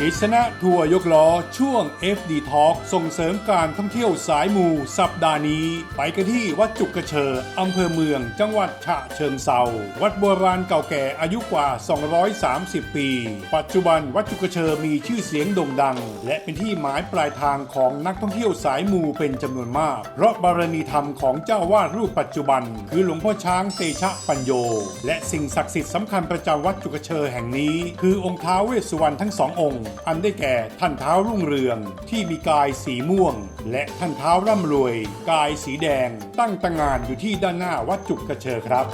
กิษณะทัวร์ยกล้อช่วง FD Talk ส่งเสริมการท่องเที่ยวสายมูสัปดาห์นี้ ไปกันที่วัดจุกกระเชออำเภอเมือง จังหวัดฉะเชิงเซาวัดโบราณเก่าแก่อายุกว่า 230 ปี ปัจจุบันวัดจุกกระเชอมีชื่อเสียงโด่งดัง และเป็นที่หมายปลายทางของนักท่องเที่ยวสายมูเป็นจำนวนมาก เพราะบารมีธรรมของเจ้าวาดรูปปัจจุบัน คือหลวงพ่อช้างเตชะปัญโย และสิ่งศักดิ์สิทธิ์สำคัญประจำวัดจุกระเชอแห่งนี้ คือองค์ท้าวเวสสุวรรณทั้งสององค์อันได้แก่ท่านเท้ารุ่งเรือง ที่มีกายสีม่วง และท่านเท้าร่ำรวย กายสีแดง ตั้งตางานอยู่ที่ด้านหน้าวัดจุกเชอครับ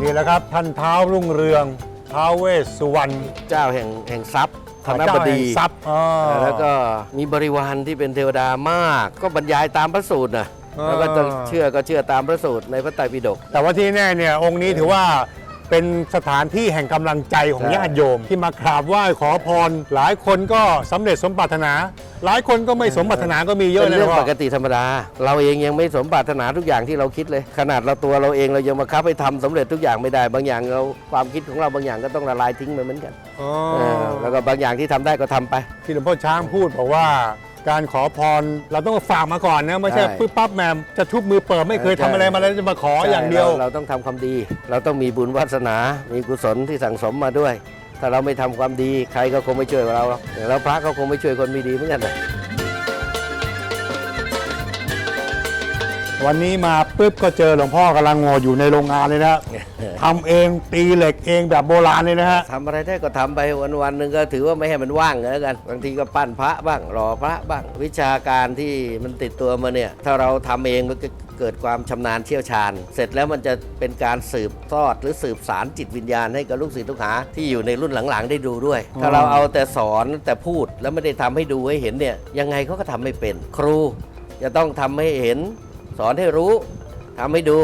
นี่แหละครับท่านเท้ารุ่งเรืองท้าวเวสสุวรรณเจ้าแห่งแห่งทรัพย์ธนเจ้าบแห่ดีงทรัพย์อ่าแล้วก็มีบริวารที่เป็นเทวดามาก ก็บรรยายตามพระสูตรนะอ่าแล้วก็จะเชื่อก็เชื่อตามพระสูตรในพระไตรปิฎกแต่ว่าที่แน่เนี่ยองค์นี้ถือว่า เป็นสถานที่แห่งกำลังใจของใช่ญาติโยม ที่มากราบไหว้ขอพร หลายคนก็สำเร็จสมปรารถนา หลายคนก็ไม่สมปรารถนาก็มีเยอะเป็นนะเรื่องพ่ปกติธรรมดา เราเองยังไม่สมปรารถนาทุกอย่างที่เราคิดเลย ขนาดเราตัวเราเองเรายังมาคับให้ทำสำเร็จทุกอย่างไม่ได้ บางอย่างเราความคิดของเราบางอย่างก็ต้องละลายทิ้งไปเหมือนกันอ๋อเออแล้วก็บางอย่างที่ทำได้ก็ทำไป ที่หลวงพ่อช้างพูดบอกว่า การขอพรเราต้องฝากมาก่อนนะไม่ใช่ใช่ ปึ๊บปั๊บแหมมจะทุบมือเปิดไม่เคยใช่ทำอะไรมาแล้วจะมาขออย่างเดียว ใช่รเราต้องทำความดี เราต้องมีบุญวาสนา มีกุศลที่สั่งสมมาด้วย ถ้าเราไม่ทำความดี ใครก็คงไม่ช่วยเราหรอกแล้วพระก็คงไม่ช่วยคนไม่ดีเหมือนกันนะ วันนี้มาปุ๊บก็เจอหลวงพ่อกำลังงออยู่ในโรงงานเลยนะ ทำเองตีเหล็กเองแบบโบราณเลยนะฮะ ทำอะไรได้ก็ทำไปวันวันๆหนึ่งก็ถือว่าไม่ให้มันว่างก็แล้วกัน บางทีก็ปั้นพระบ้างรอพระบ้าง วิชาการที่มันติดตัวมาเนี่ย ถ้าเราทำเองมันก็เกิดความชำนาญเชี่ยวชาญ เสร็จแล้วมันจะเป็นการสืบทอดหรือสืบสารจิตวิญญาณให้กับลูกศิษย์ลูกหาที่อยู่ในรุ่นหลังๆได้ดูด้วย ถ้าเราเอาแต่สอนแต่พูดแล้วไม่ได้ทำให้ดูให้เห็นเนี่ยยังไงเขาก็ทำไม่เป็นครู จะต้องทำให้เห็น สอนให้รู้ทำให้ดู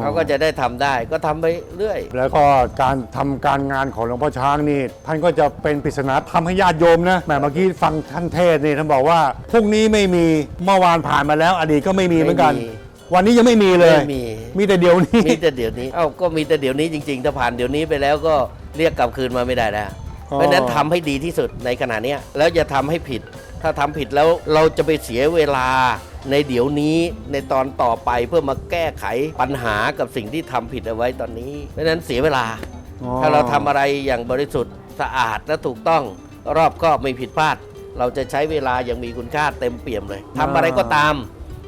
เขาก็จะได้ทำได้ก็ทำไปเรื่อย แล้วก็การทำการงานของหลวงพ่อช้างนี่ ท่านก็จะเป็นปริศนาทำให้ญาติโยมนะแหมเมื่อกี้ฟังท่านเทศน์นี่ท่านบอกว่าพรุ่งนี้ไม่มีเมื่อวานผ่านมาแล้ว อดีตก็ไม่มีเหมือนกัน ไม่มีวันนี้ยังไม่มีเลย ไม่มี มีแต่เดี๋ยวนี้มีแต่เดี๋ยวนี้เอ้าก็มีแต่เดี๋ยวนี้จริงๆถ้าผ่านเดี๋ยวนี้ไปแล้วก็เรียกกลับคืนมาไม่ได้แล้วอ๋อเพราะฉะนั้นทำให้ดีที่สุดในขณะเนี้ยแล้วอย่าทำให้ผิด ถ้าทำผิดแล้วเราจะไปเสียเวลา ในเดี๋ยวนี้ในตอนต่อไปเพื่อมาแก้ไขปัญหากับสิ่งที่ทำผิดเอาไว้ตอนนี้ เพราะฉะนั้นเสียเวลา อ๋อ ถ้าเราทำอะไรอย่างบริสุทธิ์สะอาดและถูกต้องรอบคอบไม่ผิดพลาด เราจะใช้เวลาอย่างมีคุณค่าเต็มเปี่ยมเลยทำอะไรก็ตาม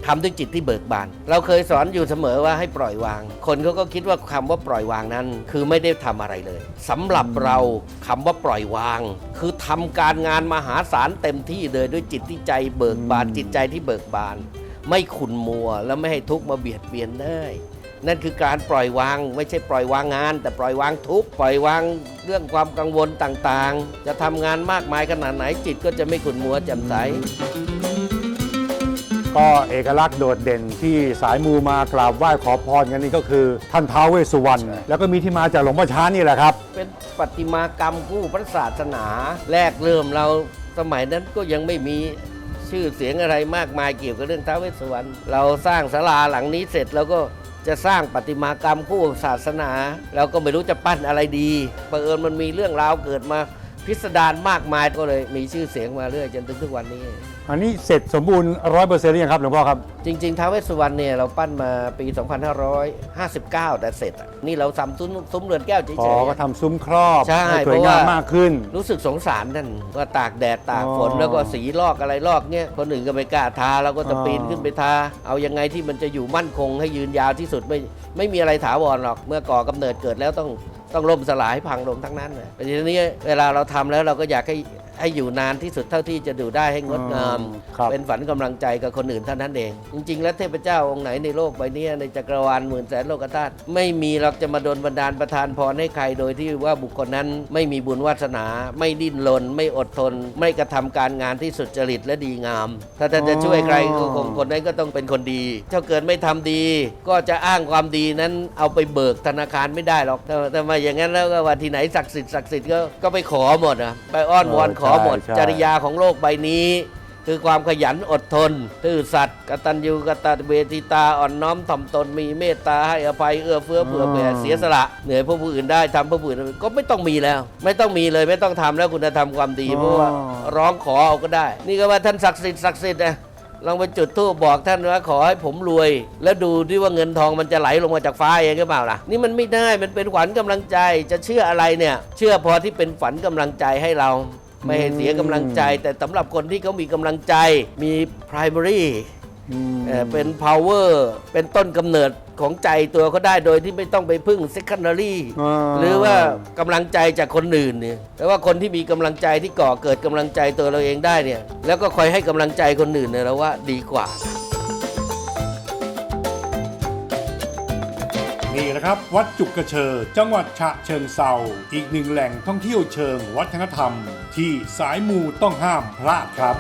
ทำด้วยจิตที่เบิกบาน เราเคยสอนอยู่เสมอว่าให้ปล่อยวาง คนเขาก็คิดว่าคำว่าปล่อยวางนั้น คือไม่ได้ทำอะไรเลยสำหรับเราคำว่าปล่อยวาง คือทำการงานมหาศาลเต็มที่เลยด้วยจิตที่ใจเบิกบาน จิตใจที่เบิกบาน ไม่ขุนมัว และไม่ให้ทุกข์มาเบียดเบียนได้นั่นคือการปล่อยวางไม่ใช่ปล่อยวางงาน แต่ปล่อยวางทุกปล่อยวางเรื่องความกังวลต่างๆ จะทำงานมากมายขนาดไหนจิตก็จะไม่ขุนมัวแจ่มใส ก็เอกลักษณ์โดดเด่นที่สายมูมากราบไหว้ขอพรกันนี่ก็คือท่านท้าวเวสสุวรรณแล้วก็มีที่มาจากหลวงพ่อช้างนี่แหละครับ เป็นปฏิมากรรมคู่พระศาสนา แรกเริ่มเราสมัยนั้นก็ยังไม่มีชื่อเสียงอะไรมากมายเกี่ยวกับเรื่องท้าวเวสสุวรรณเราสร้างศาลาหลังนี้เสร็จแล้วก็จะสร้างปฏิมากรรมคู่ศาสนาเราก็ไม่รู้จะปั้นอะไรดีเผอิญมันมีเรื่องราวเกิดมาพิสดารมากมายก็เลยมีชื่อเสียงมาเรื่อยจนถึงทุกวันนี้ อันนี้เสร็จสมบูรณ์ร้อยเปอร์เซ็นต์หรือยังครับหลวงพ่อครับ จริงๆท้าวเวสสุวรรณเนี่ยเราปั้นมาปี 2559 แต่เสร็จอะนี่เราทำซุ้มซุ้มเรือนแก้วเฉยอ๋อๆก็อะทำซุ้มครอบใช่ห้สวยเพราะงามว่ามากขึ้น รู้สึกสงสารท่านว่าตากแดดตากฝนอ๋อแล้วก็สีลอกอะไรลอกเนี่ยคนอื่นก็ไม่กล้าทาเราก็จะอ๋อ ปีนขึ้นไปทา เอายังไงที่มันจะอยู่มั่นคงให้ยืนยาวที่สุดไม่ไม่มีอะไรถาวรหรอกเมื่อก่อกำเนิดเกิดแล้วต้องต้องล่มสลายพังลงทั้งนั้นเลยทีนี้เวลาเราทำแล้วเราก็อยากให้ให้อยู่นานที่สุดเท่าที่จะดูได้ให้งดงาม ครับ เป็นฝันกำลังใจกับคนอื่นเท่านั้นเอง จริง ๆ แล้วเทพเจ้าองค์ไหนในโลกใบเนี้ยในจักรวาลหมื่นแสนโลกธาตุไม่มีเราจะมาโดนบันดาลประทานพรให้ใครโดยที่ว่าบุคคลนั้นไม่มีบุญวาสนา ไม่ดิ้นรนไม่อดทน ไม่กระทำการงานที่สุจริตและดีงาม ถ้าท่านจะช่วยใครก็คงคนนั้นก็ต้องเป็นคนดี ถ้าเกิดไม่ทำดี ก็จะอ้างความดีนั้นเอาไปเบิกธนาคารไม่ได้หรอกถ้าถ้ามาอย่างนั้นแล้วก็ว่าที่ไหนศักดิ์สิทธิ์ศักดิ์สิทธิ์ก็ก็ไปขอหมดอะไปอ้อนวอนขอหมดใช่จริยาของโลกใบนี้ คือความขยันอดทนซื่อสัตย์กตัญญูกตเวทิตาอ่อนน้อมถ่อมตนมีเมตตาให้อภัยเอื้อเฟื้อเผื่อแผ่อ่าเสียสละเหนื่อยเพื่อผู้อื่นได้ทำเพื่อผู้อื่นก็ไม่ต้องมีแล้ว ไม่ต้องมีเลยไม่ต้องทำแล้วคุณธรรมความดีเพราะว่าร้องขอเอาก็ได้ นี่ก็ว่าท่านศักดิ์สิทธิ์ศักดิ์สิทธิ์นะลองไปจุดธูปบอกท่านว่าขอให้ผมรวย แล้วดูดิว่าเงินทองมันจะไหลลงมาจากฟ้าเองหรือเปล่าล่ะนี่มันไม่ได้มันเป็นขวัญกำลังใจจะเชื่ออะไรเนี่ย เชื่อพอที่เป็นฝันกำลังใจให้เรา ไม่ให้เสียกำลังใจ แต่สำหรับคนที่เขามีกำลังใจมี primary อืมเอ่อเป็น power เป็นต้นกำเนิดของใจตัวเขาได้โดยที่ไม่ต้องไปพึ่ง secondary อ่า หรือว่ากำลังใจจากคนอื่นเนี่ยแต่ว่าคนที่มีกำลังใจที่ก่อเกิดกำลังใจตัวเราเองได้เนี่ยแล้วก็คอยให้กำลังใจคนอื่นเนี่ยเราว่าดีกว่า นะครับ วัดจุกกระเชอ จังหวัดฉะเชิงเซาอีกหนึ่งแหล่งท่องเที่ยวเชิงวัฒนธรรม ที่สายมูต้องห้ามพลาดครับ